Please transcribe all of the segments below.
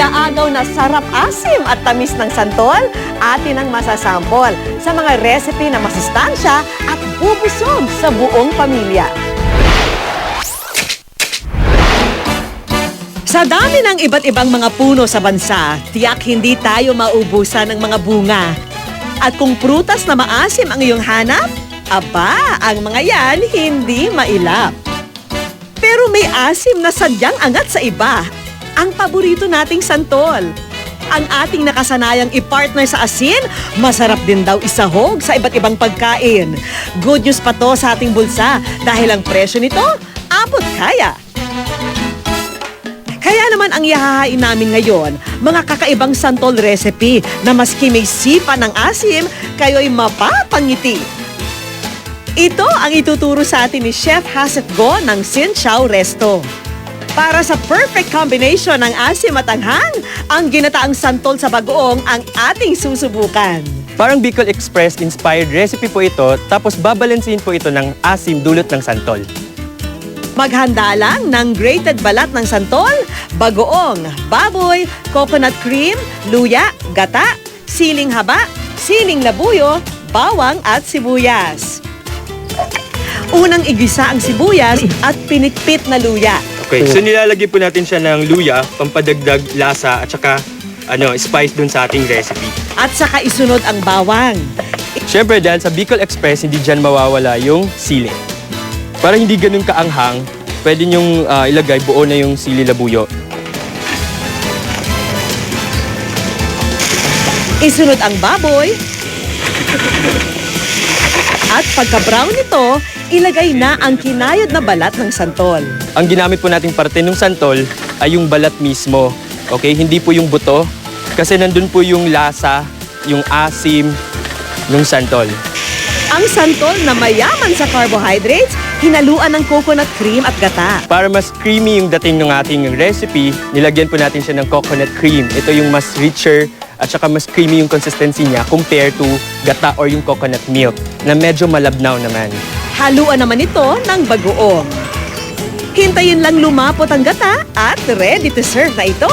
Inaagaw na sarap asim at tamis ng santol, atin ang masasampol sa mga recipe na masustansya at bubusog sa buong pamilya. Sa dami ng iba't ibang mga puno sa bansa, tiyak hindi tayo maubusan ng mga bunga. At kung prutas na maasim ang iyong hanap, aba, ang mga yan hindi mailap. Pero may asim na sadyang angat sa iba. Ang paborito nating santol. Ang ating nakasanayang i-partner sa asin, masarap din daw isahog sa iba't ibang pagkain. Good news pa to sa ating bulsa dahil ang presyo nito, abot kaya. Kaya naman ang ihahain namin ngayon, mga kakaibang santol recipe na maski may sipa ng asim, kayo'y mapapangiti. Ito ang ituturo sa atin ni Chef Haset Go ng Sin Chow Resto. Para sa perfect combination ng asim at anghang, ang ginataang santol sa bagoong ang ating susubukan. Parang Bicol Express inspired recipe po ito, tapos babalansin po ito ng asim dulot ng santol. Maghanda lang ng grated balat ng santol, bagoong, baboy, coconut cream, luya, gata, siling haba, siling labuyo, bawang at sibuyas. Unang igisa ang sibuyas at pinikpit na luya. Okay, so nilalagay po natin siya ng luya, pampadagdag lasa at saka ano, spice dun sa ating recipe. At saka isunod ang bawang. Siyempre dahil sa Bicol Express, hindi dyan mawawala yung sili. Para hindi ganun kaanghang, pwede nyong ah, ilagay buo na yung sili labuyo. Isunod ang baboy. At pagka-brown nito, ilagay na ang kinayod na balat ng santol. Ang ginamit po nating parte ng santol ay yung balat mismo. Okay, hindi po yung buto. Kasi nandun po yung lasa, yung asim, ng santol. Ang santol na mayaman sa carbohydrates, hinaluan ng coconut cream at gata. Para mas creamy yung dating ng ating recipe, nilagyan po natin siya ng coconut cream. Ito yung mas richer at saka mas creamy yung consistency niya compared to gata or yung coconut milk na medyo malabnaw naman. Haluan naman ito ng bagoong. Hintayin lang lumapot ang gata at ready to serve na ito.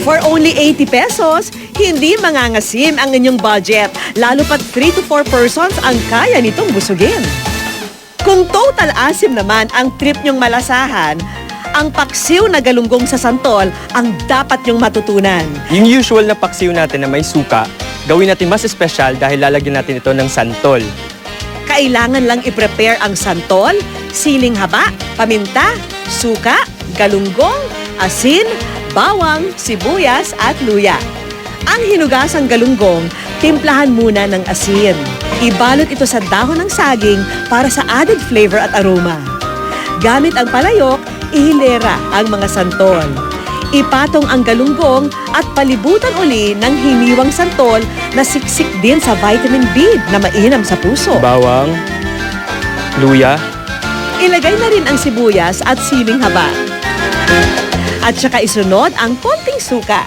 For only 80 pesos, hindi mangangasim ang inyong budget, lalo pat 3 to 4 persons ang kaya nitong busugin. Kung total asim naman ang trip nyong malasahan, ang paksiw na galunggong sa santol ang dapat nyong matutunan. Yung usual na paksiw natin na may suka, gawin natin mas espesyal dahil lalagyan natin ito ng santol. Kailangan lang i-prepare ang santol, siling haba, paminta, suka, galunggong, asin, bawang, sibuyas at luya. Ang hinugasang galunggong, timplahan muna ng asin. Ibalot ito sa dahon ng saging para sa added flavor at aroma. Gamit ang palayok, ihilera ang mga santol. Ipatong ang galunggong at palibutan uli ng hiniwang santol na siksik din sa vitamin B na mainam sa puso. Bawang, luya, Ilagay na rin ang sibuyas at siling haba. At saka isunod ang konting suka.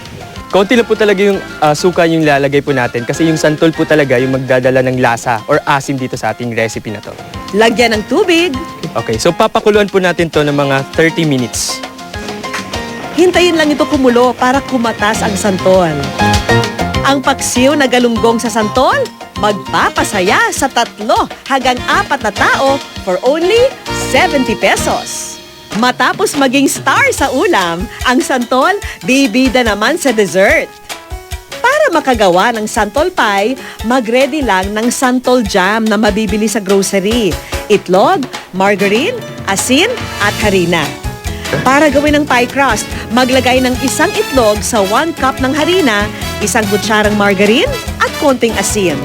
Konti lang po talaga yung ah, suka yung lalagay po natin kasi yung santol po talaga yung magdadala ng lasa or asim dito sa ating recipe na to. Lagyan ng tubig. Okay, so papakuluan po natin to ng mga 30 minutes. Hintayin lang ito kumulo para kumatas ang santol. Ang paksiw na galunggong sa santol, magpapasaya sa tatlo hanggang apat na tao for only 70 pesos. Matapos maging star sa ulam, ang santol bibida naman sa dessert. Para makagawa ng santol pie, mag-ready lang ng santol jam na mabibili sa grocery. Itlog, margarine, asin, at harina. Para gawin ng pie crust, maglagay ng isang itlog sa 1 cup ng harina, isang kutsarang margarine, at konting asin.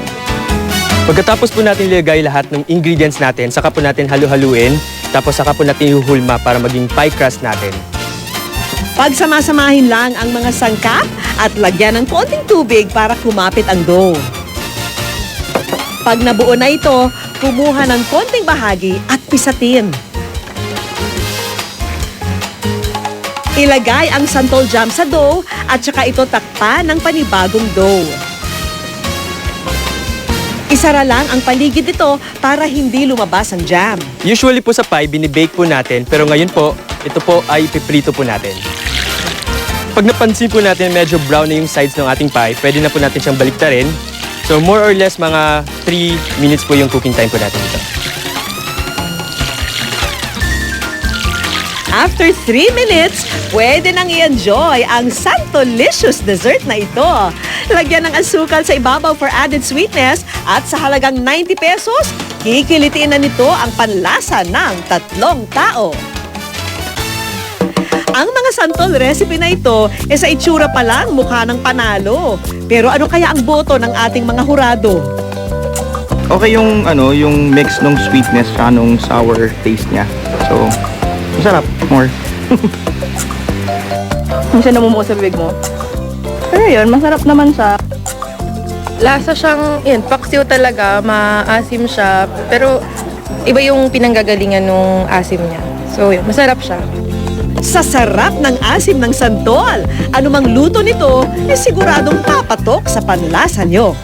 Pagkatapos po natin ilagay lahat ng ingredients natin, saka po natin halu-haluin, tapos saka po natin ihuhulma para maging pie crust natin. Pagsamasamahin lang ang mga sangkap at lagyan ng konting tubig para kumapit ang dough. Pag nabuo na ito, kumuha ng konting bahagi at pisatin. Ilagay ang santol jam sa dough at saka ito takpan ng panibagong dough. Isara lang ang paligid nito para hindi lumabas ang jam. Usually po sa pie, binibake po natin, pero ngayon po, ito po ay ipiprito po natin. Kapag napansin po natin medyo brown na yung sides ng ating pie, pwede na po natin siyang baliktarin. So more or less mga 3 minutes po yung cooking time po natin ito. After 3 minutes, pwede nang i-enjoy ang Santolicious dessert na ito. Lagyan ng asukal sa ibabaw for added sweetness at sa halagang 90 pesos, kikilitiin na nito ang panlasa ng tatlong tao. Ang mga santol recipe na ito, eh sa itsura pa lang mukha ng panalo. Pero ano kaya ang boto ng ating mga hurado? Okay yung ano, yung mix ng sweetness sa nung sour taste niya. So, masarap. More. Hindi siya namumuo sa bibig mo. Pero yun, masarap naman siya. Lasa siyang, yun, paksiw talaga, maasim siya. Pero iba yung pinanggagalingan nung asim niya. So yun, masarap siya. Sa sarap ng asim ng santol, anumang luto nito, eh siguradong papatok sa panlasa nyo.